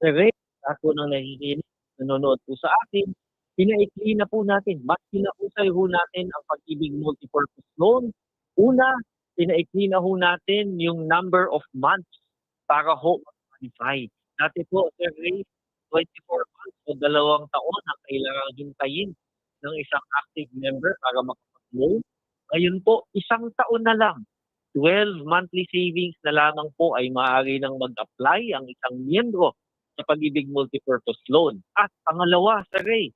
Ray, lahat po ng nakikinig, nanonood po sa atin, pinaikli na po natin, mas pinahusay ho natin ang pag-ibig multipurpose loan. Una, pinaikli na ho natin yung number of months para ho qualify. Dati po, Sir Ray, 24 months o dalawang taon ang kailangan hintayin ng isang active member para makapag-loan. Ngayon po, isang taon na lang 12 monthly savings na lamang po ay maaari nang mag-apply ang isang miyembro sa pag-ibig multipurpose loan. At pangalawa, Sir Ray,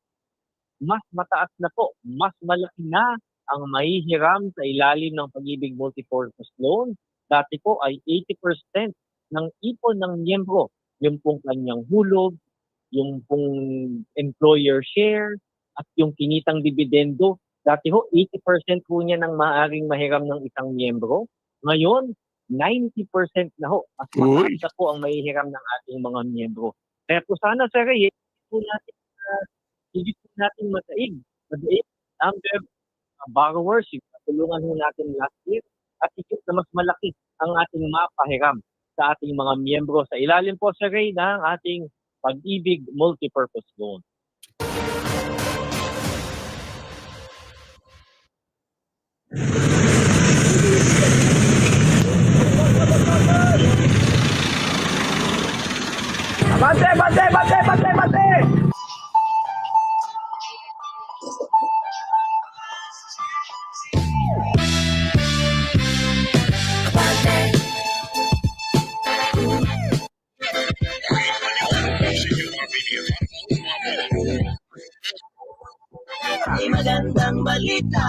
mas mataas na po, mas malaki na ang mahihiram sa ilalim ng pag-ibig multipurpose loan. Dati po ay 80% ng ipon ng miyembro, yung pong kanyang hulog, yung pong employer share, at yung kinitang dividendo. Dati ho, 80% po niya ng maaaring mahiram ng isang miyembro. Ngayon, 90% na ho. Mas na po ang mahihiram ng ating mga miyembro. Kaya po sana, Sir higit po natin, uh, higit po natin mataig. Madaig, number of borrowers, yung natulungan ho natin last year, at higit na mas malaki ang ating mapahiram sa ating mga miyembro sa ilalim po, Sir Ray, ng ating pag-ibig multipurpose loan. Bate, bate, bate, bate! May magandang balita.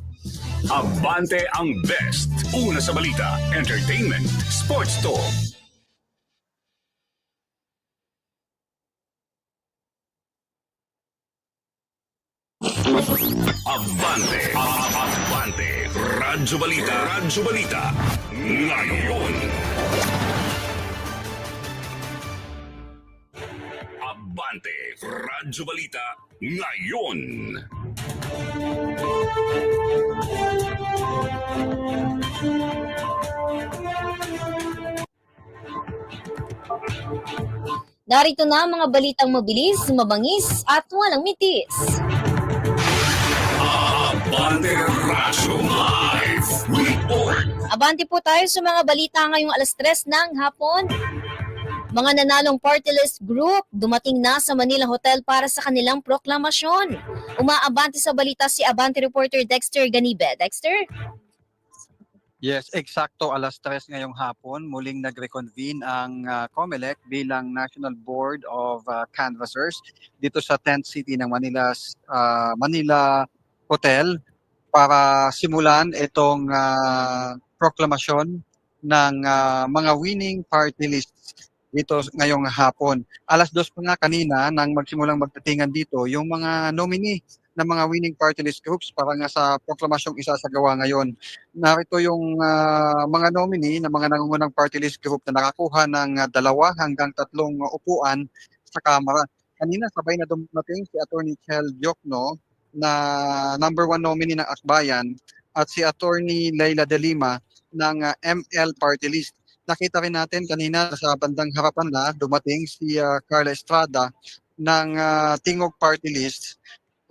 Abante ang best. Una sa balita, entertainment, sports talk. Abante, Abante, Radyo Balita, Radyo Balita, ngayon. Abante, Radyo Balita, ngayon. Narito na ang mga balitang mabilis, mabangis at walang mitis. Abante Radyo Live Report. Abante po tayo sa mga balita ngayong alas 3 ng hapon. Mga nanalong party list group dumating na sa Manila Hotel para sa kanilang proklamasyon. Umaabante sa balita si Abante reporter Dexter Ganibe. Dexter? Yes, eksakto alas 3 ngayong hapon muling nag-reconvene ang uh, COMELEC bilang National Board of uh, Canvassers dito sa tent city ng Manila's uh, Manila Hotel para simulan itong uh, proklamasyon ng uh, mga winning party lists dito ngayong hapon. Alas dos pa nga kanina nang magsimulang magdatingan dito yung mga nominee ng mga winning party list groups para nga sa proklamasyong isasagawa ngayon narito yung ah, mga nominee ng mga nangungunang party list group na nakakuha ng ah, dalawa hanggang tatlong ah, upuan sa Kamara. Kanina sabay na dumating si Attorney Chel Diokno na number one nominee ng Akbayan at si Attorney Leila De Lima ng ah, ML Party List. Nakita rin natin kanina sa bandang harapan na dumating si ah, Carla Estrada ng ah, Tingog Party List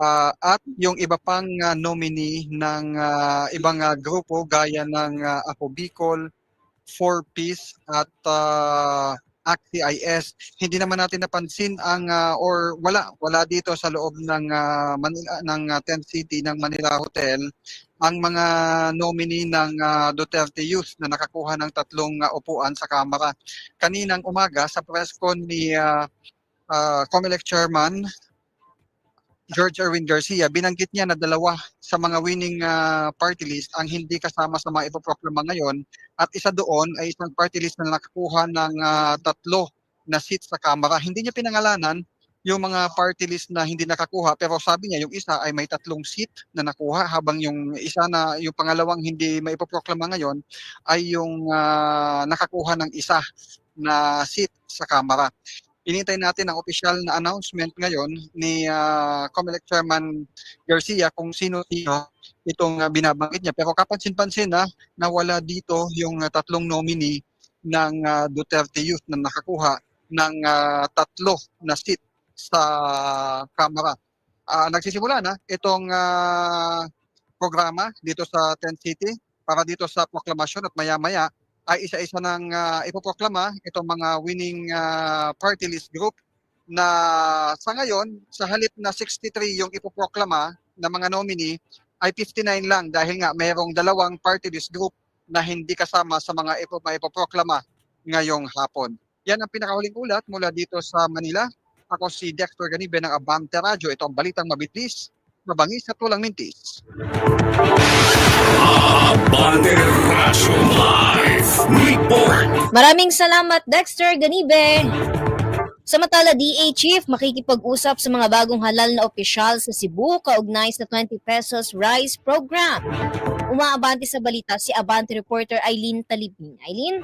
Ah, at yung iba pang ah, nominee ng ah, ibang ah, grupo gaya ng uh, Ako Bicol, Four Piece at uh, ACT-CIS. Hindi naman natin napansin ang ah, or wala wala dito sa loob ng ah, Manila ng ah, tent city ng Manila Hotel ang mga nominee ng ah, Duterte Youth na nakakuha ng tatlong ah, upuan sa Kamara. Kaninang umaga sa press con ni ah, ah, COMELEC Chairman George Erwin Garcia, binanggit niya na dalawa sa mga winning ah, party list ang hindi kasama sa mga ipoproklama ngayon at isa doon ay isang party list na nakakuha ng ah, tatlo na seat sa Kamara. Hindi niya pinangalanan yung mga party list na hindi nakakuha pero sabi niya yung isa ay may tatlong seat na nakuha habang yung isa na yung pangalawang hindi maipoproklama ngayon ay yung ah, nakakuha ng isa na seat sa Kamara. Inintay natin ang opisyal na announcement ngayon ni ah, COMELEC Chairman Garcia kung sino-sino itong ah, binabanggit niya. Pero kapansin-pansin na nawala dito yung ah, tatlong nominee ng ah, Duterte Youth na nakakuha ng ah, tatlo na seat sa Kamara. Ah, nagsisimula na itong ah, programa dito sa Tent City para dito sa proklamasyon at maya-maya ay isa-isa nang ah, ipoproklama itong mga winning ah, party list group na sa ngayon, sa halip na 63 yung ipoproklama na mga nominee, ay 59 lang dahil nga mayroong dalawang party list group na hindi kasama sa mga ipo, ipoproklama ngayong hapon. Yan ang pinakauling ulat mula dito sa Manila. Ako si Dexter Ganibe ng Abante Radio. Ito ang balitang mabilis, mabangis at walang mintis. Abante Radio Live. Maraming salamat Dexter Ganibe. Samantala, DA Chief makikipag-usap sa mga bagong halal na opisyal sa Cebu kaugnay sa 20 pesos rice program. Umaabante sa balita si Abante reporter Eileen Talibin. Eileen?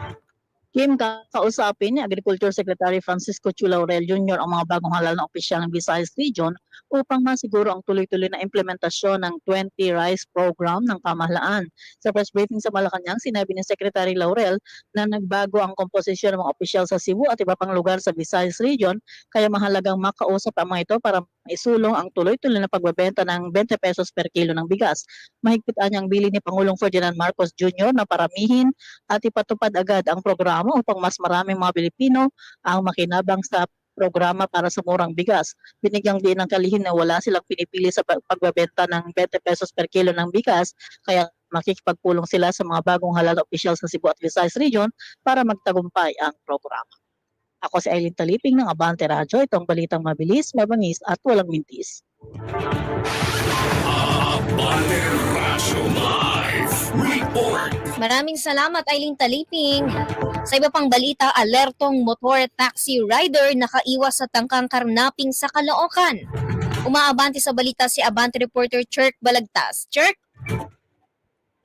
Kim, kakausapin ni Agriculture Secretary Francisco Chula Aurel Jr. ang mga bagong halal na opisyal ng Visayas Region upang masiguro ang tuloy-tuloy na implementasyon ng 20 Rice Program ng pamahalaan. Sa press briefing sa Malacanang, sinabi ni Secretary Laurel na nagbago ang komposisyon ng mga opisyal sa Cebu at iba pang lugar sa Visayas Region, kaya mahalagang makausap ang mga ito para maisulong ang tuloy-tuloy na pagbebenta ng 20 pesos per kilo ng bigas. Mahigpitan niyang bili ni Pangulong Ferdinand Marcos Jr. na paramihin at ipatupad agad ang programa upang mas maraming mga Pilipino ang makinabang sa programa para sa murang bigas. Binigyang din ng kalihim na wala silang pinipili sa pag- pagbebenta ng 20 pesos per kilo ng bigas, kaya makikipagpulong sila sa mga bagong halal opisyal sa Cebu at Visayas Region para magtagumpay ang programa. Ako si Eileen Taliping ng Abante Radio. Itong balitang mabilis, mabangis at walang mintis. Abante Radio Live Report. Maraming salamat Eileen Taliping. Sa iba pang balita, alertong motor taxi rider nakaiwas sa tangkang karnaping sa Caloocan. Umaabante sa balita si Abante reporter Chirk Balagtas. Chirk?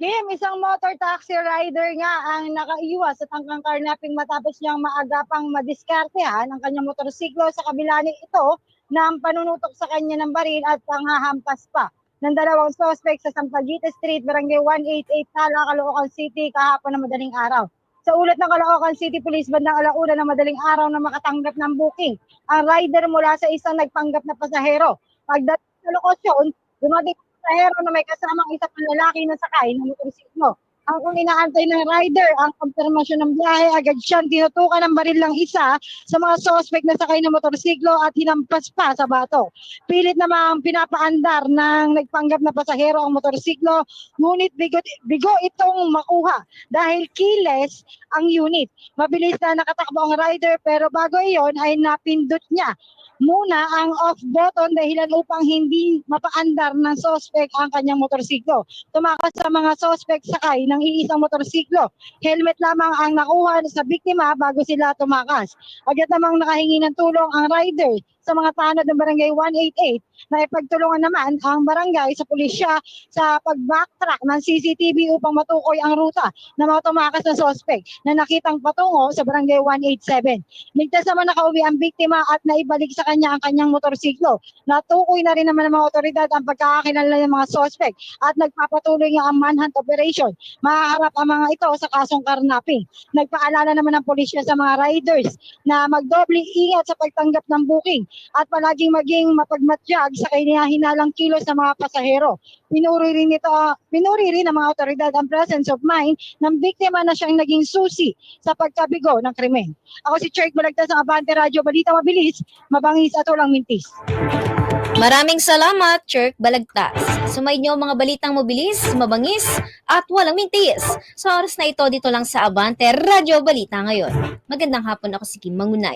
Kim, isang motor taxi rider nga ang nakaiwas sa tangkang karnaping matapos niyang maagapang madiskartehan ang kanyang motorsiklo sa kabila ni ito ang panunutok sa kanya ng baril at panghahampas pa ng dalawang suspect sa Sampaguita Street, Barangay 188, Tala, Caloocan City kahapon na madaling araw. Sa ulat ng Caloocan City Police, bandang alauna ng madaling araw na makatanggap ng booking ang rider mula sa isang nagpanggap na pasahero. Pagdating sa lokasyon, dumating ang pasahero na may kasamang isa pang lalaki na sakay ng motorsiklo. Ang kung inaantay ng rider ang konfirmasyon ng biyahe, agad siyang tinutukan ng baril ng isa sa mga suspect na sakay ng motorsiklo at hinampas pa sa bato. Pilit namang pinapaandar ng nagpanggap na pasahero ang motorsiklo, ngunit bigo, bigo itong makuha dahil kiles ang unit. Mabilis na nakatakbo ang rider pero bago iyon ay napindot niya muna ang off button dahilan upang hindi mapaandar ng suspect ang kanyang motorsiklo. Tumakas sa mga suspect sakay ng iisang motorsiklo. Helmet lamang ang nakuha sa biktima bago sila tumakas. Agad namang nakahingi ng tulong ang rider sa mga tanod ng barangay 188 na ipagtulungan naman ang barangay sa pulisya sa pag-backtrack ng CCTV upang matukoy ang ruta ng mga tumakas na suspect na nakitang patungo sa barangay 187. Ligtas naman nakauwi ang biktima at naibalik sa kanya ang kanyang motorsiklo. Natukoy na rin naman ng mga otoridad ang pagkakakilala ng mga suspect at nagpapatuloy nga ang manhunt operation. Mahaharap ang mga ito sa kasong karnaping. Nagpaalala naman ng pulisya sa mga riders na magdoble ingat sa pagtanggap ng booking at palaging maging mapagmatyag sa kinahinalang kilos ng mga pasahero. Pinuri rin nito, pinuri rin ng mga otoridad ang presence of mind ng biktima na siyang naging susi sa pagkabigo ng krimen. Ako si Cherk Balagtas ng Abante Radio Balita Mabilis, mabangis at walang mintis. Maraming salamat, Chirk Balagtas. Sumayin niyo mga balitang mabilis, mabangis, at walang mintis. Sa oras na ito, dito lang sa Abante Radio Balita ngayon. Magandang hapon ako si Kim Mangunay.